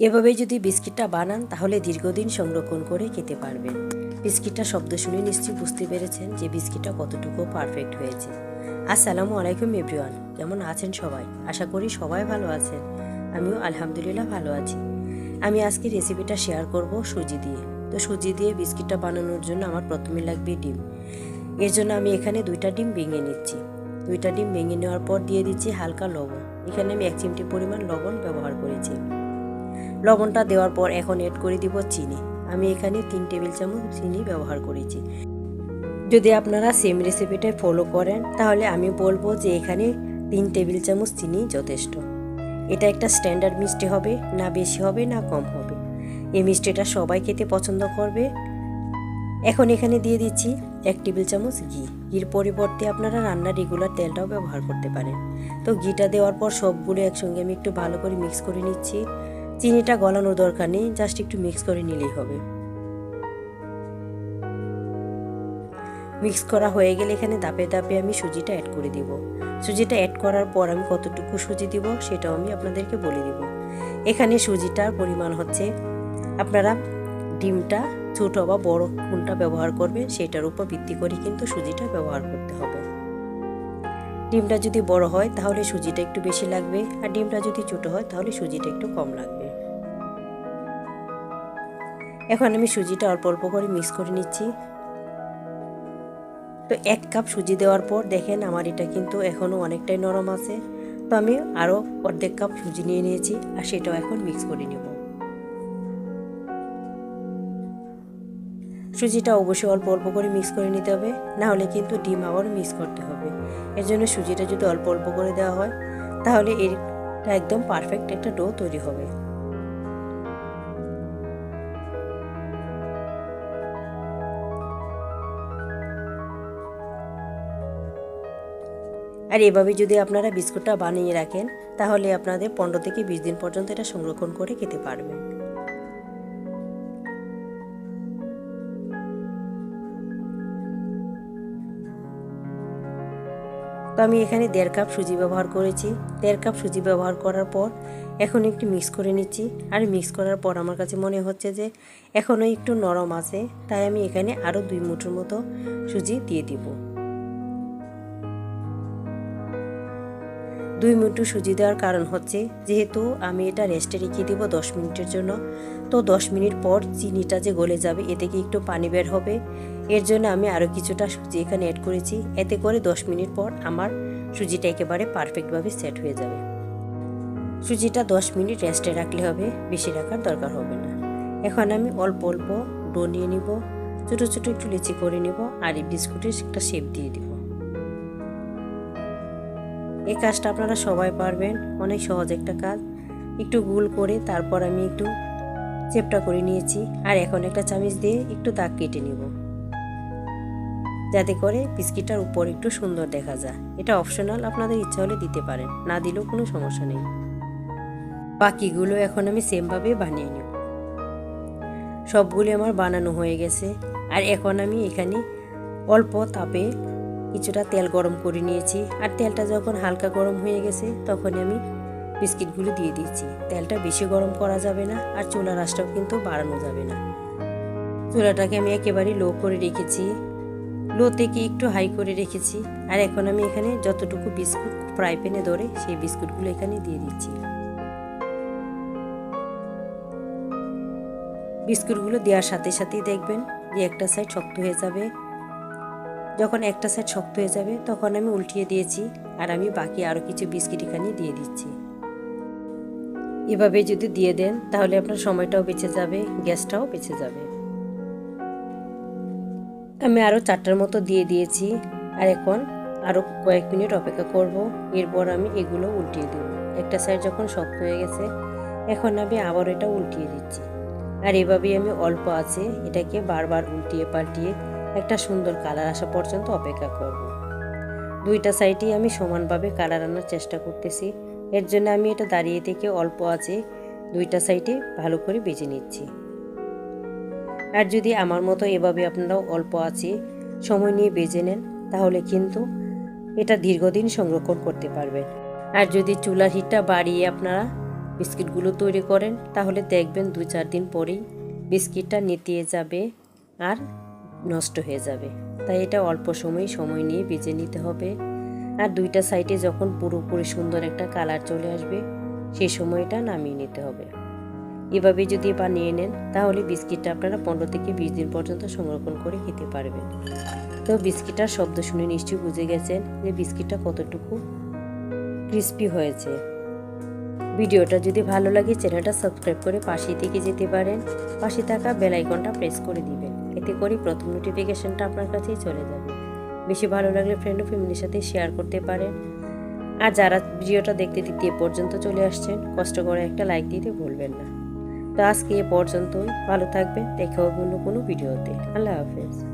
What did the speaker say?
এভাবে যদি বিস্কিটটা বানান, তাহলে দীর্ঘদিন সংরক্ষণ করে খেতে পারবেন। বিস্কিটটা শব্দ শুনে নিশ্চয়ই বুঝতে পেরেছেন যে বিস্কিটটা কতটুকু পারফেক্ট হয়েছে। আসসালামু আলাইকুম এভরিওয়ান কেমন আছেন সবাই? আশা করি সবাই ভালো আছেন। আমিও আলহামদুলিল্লাহ ভালো আছি। আমি আজকে রেসিপিটা শেয়ার করব সুজি দিয়ে। তো সুজি দিয়ে বিস্কিটটা বানানোর জন্য আমার প্রথমে লাগবে ডিম। এর জন্য আমি এখানে দুইটা ডিম ভেঙে নিচ্ছি। দুইটা ডিম ভেঙে নেওয়ার পর দিয়ে দিচ্ছি হালকা লবণ। এখানে আমি এক চিমটি পরিমাণ লবণ ব্যবহার করেছি। লবণটা দেওয়ার পর এখন এড করে দিব চিনি। আমি এখানে তিন টেবিল চামচ চিনি ব্যবহার করেছি। যদি আপনারা সেম রেসিপিটাই ফলো করেন, তাহলে আমি বলব যে এখানে তিন টেবিল চামচ চিনি যথেষ্ট। এটা একটা স্ট্যান্ডার্ড মিষ্টি হবে, না বেশি হবে, না কম হবে। এই মিষ্টিটা সবাই খেতে পছন্দ করবে। এখন এখানে দিয়ে দিচ্ছি এক টেবিল চামচ ঘি। ঘির পরিবর্তে আপনারা রান্নার রেগুলার তেলটাও ব্যবহার করতে পারেন। তো ঘিটা দেওয়ার পর সবগুলো একসঙ্গে আমি একটু ভালো করে মিক্স করে নিচ্ছি। চিনিটা গলানোর দরকার নেই জাস্ট একটু মিক্স করে নিলেই হবে। মিক্স করা হয়ে গেলে এখানে দাপে দাপে আমি সুজিটা অ্যাড করে দিব। সুজিটা অ্যাড করার পর আমি কতটুকু সুজি দিব সেটাও আমি আপনাদেরকে বলে দিব। এখানে সুজিটার পরিমাণ হচ্ছে, আপনারা ডিমটা ছোটো বা বড় কোনটা ব্যবহার করবেন সেটার উপর ভিত্তি করে কিন্তু সুজিটা ব্যবহার করতে হবে। ডিমটা যদি বড় হয় তাহলে সুজিটা একটু বেশি লাগবে, আর ডিমটা যদি ছোটো হয় তাহলে সুজিটা একটু কম লাগবে। এখন আমি সুজিটা অল্প অল্প করে মিক্স করে নিচ্ছি। তো এক কাপ সুজি দেওয়ার পর দেখেন আমার এটা কিন্তু এখনও অনেকটাই নরম আছে। তো আমি আরও অর্ধেক কাপ সুজি নিয়ে নিয়েছি আর সেটাও এখন মিক্স করে নেব। সুজিটা অবশ্যই অল্প অল্প করে মিক্স করে নিতে হবে, না হলে কিন্তু ডিম আবার মিক্স করতে হবে। এর জন্য সুজিটা যদি অল্প অল্প করে দেওয়া হয়, তাহলে এর একদম পারফেক্ট একটা ডো তৈরি হবে। আর এভাবে যদি আপনারা বিস্কুটটা বানিয়ে রাখেন, তাহলে আপনাদের পনেরো থেকে বিশ দিন পর্যন্ত এটা সংরক্ষণ করে খেতে পারবেন। তো আমি এখানে দেড় কাপ সুজি ব্যবহার করেছি। দেড় কাপ সুজি ব্যবহার করার পর এখন একটু মিক্স করে নিচ্ছি। আর মিক্স করার পর আমার কাছে মনে হচ্ছে যে এখনও একটু নরম আছে, তাই আমি এখানে আরও দুই মুঠোর মতো সুজি দিয়ে দিব। দুই মুঠো সুজি দেওয়ার কারণ হচ্ছে, যেহেতু আমি এটা রেস্টে রেখে দিব দশ মিনিটের জন্য, তো দশ মিনিট পর চিনিটা যে গলে যাবে এতে কি একটু পানি বের হবে। এর জন্য আমি আরও কিছুটা সুজি এখানে অ্যাড করেছি। এতে করে দশ মিনিট পর আমার সুজিটা একেবারে পারফেক্টভাবে সেট হয়ে যাবে। সুজিটা দশ মিনিট রেস্টে রাখলে হবে, বেশি রাখার দরকার হবে না। এখন আমি অল্প অল্প ডো নিয়ে নিব, ছোটো ছোটো একটু লিচি করে নেব, আর এই বিস্কুটের একটা শেপ দিয়ে দিব। এই কাজটা আপনারা সবাই পারবেন, অনেক সহজ একটা কাজ। একটু গুল করে তারপর আমি একটু চেপটা করে নিয়েছি, আর এখন একটা চামিচ দিয়ে একটু দাগ কেটে নিব। যাতে করে বিস্কিটটার উপর একটু সুন্দর দেখা যায়। এটা অপশনাল, আপনাদের ইচ্ছা হলে দিতে পারেন, না দিলেও কোনো সমস্যা নেই। বাকিগুলো এখন আমি সেমভাবে বানিয়ে নেব। সবগুলি আমার বানানো হয়ে গেছে, আর এখন আমি এখানে অল্প তাপে কিছুটা তেল গরম করে নিয়েছি। আর তেলটা যখন হালকা গরম হয়ে গেছে তখন আমি বিস্কিটগুলো দিয়ে দিচ্ছি। তেলটা বেশি গরম করা যাবে না, আর চুলার আঁচটাও কিন্তু বাড়ানো যাবে না। চুলাটাকে আমি একেবারে লো করে রেখেছি। লো থেকে একটু হাই করে রেখেছি। আর এখন আমি এখানে যতটুকু বিস্কুট ফ্রাই প্যানে ধরে, সেই বিস্কুটগুলো এখানে দিয়ে দিচ্ছি। বিস্কুটগুলো দেওয়ার সাথে সাথেই দেখবেন যে একটা সাইড শক্ত হয়ে যাবে। যখন একটা সাইড শক্ত হয়ে যাবে, তখন আমি উল্টিয়ে দিয়েছি আর আমি বাকি আরও কিছু বিস্কিট এখানে দিয়ে দিচ্ছি। এভাবে যদি দিয়ে দেন, তাহলে আপনার সময়টাও বেঁচে যাবে, গ্যাসটাও বেঁচে যাবে। আমি আরও চারটার মতো দিয়ে দিয়েছি আর এখন আরও কয়েক মিনিট অপেক্ষা করব, এরপর আমি এগুলো উল্টিয়ে দেব। একটা সাইড যখন শক্ত হয়ে গেছে, এখন আমি আবার এটা উল্টিয়ে দিচ্ছি। আর এভাবেই আমি অল্প আছে, এটাকে বারবার উল্টিয়ে পাল্টিয়ে একটা সুন্দর কালার আসা পর্যন্ত অপেক্ষা করব। দুইটা সাইডেই আমি সমানভাবে কালার আনার চেষ্টা করতেছি। এর জন্য আমি এটা দাঁড়িয়ে থেকে অল্প আছে দুইটা সাইডে ভালো করে বেজে নিচ্ছি। আর যদি আমার মতো এভাবে আপনারাও অল্প আছে সময় নিয়ে বেজে নেন, তাহলে কিন্তু এটা দীর্ঘদিন সংরক্ষণ করতে পারবেন। আর যদি চুলার হিটটা বাড়িয়ে আপনারা বিস্কিটগুলো তৈরি করেন, তাহলে দেখবেন দু চার দিন পরেই বিস্কিটটা নেতিয়ে যাবে আর নষ্ট হয়ে যাবে। তাই এটা অল্প সময় সময় নিয়ে বেজে নিতে হবে। আর দুইটা সাইডে যখন পুরোপুরি সুন্দর একটা কালার চলে আসবে সেই সময়টা নামিয়ে নিতে হবে। এভাবে যদি বানিয়ে নেন, তাহলে বিস্কিটটা আপনারা পনেরো থেকে বিশ দিন পর্যন্ত সংরক্ষণ করে খেতে পারবেন। তো বিস্কিটটার শব্দ শুনে নিশ্চয়ই বুঝে গেছেন যে বিস্কিটটা কতটুকু ক্রিস্পি হয়েছে। ভিডিওটা যদি ভালো লাগে, চ্যানেলটা সাবস্ক্রাইব করে পাশে থেকে যেতে পারেন। পাশে থাকা বেল আইকনটা প্রেস করে দিবেন। এতে করে প্রথম নোটিফিকেশনটা আপনার কাছেই চলে যাবে। বেশি ভালো লাগলে ফ্রেন্ড ও ফ্যামিলির সাথে শেয়ার করতে পারেন। আর যারা ভিডিওটা দেখতে দিতে পর্যন্ত চলে আসছেন, কষ্ট করে একটা লাইক দিতে ভুলবেন না। তো আজকে এ পর্যন্তই। ভালো থাকবেন। দেখা হবে অন্য কোনো ভিডিওতে আল্লাহ হাফেজ।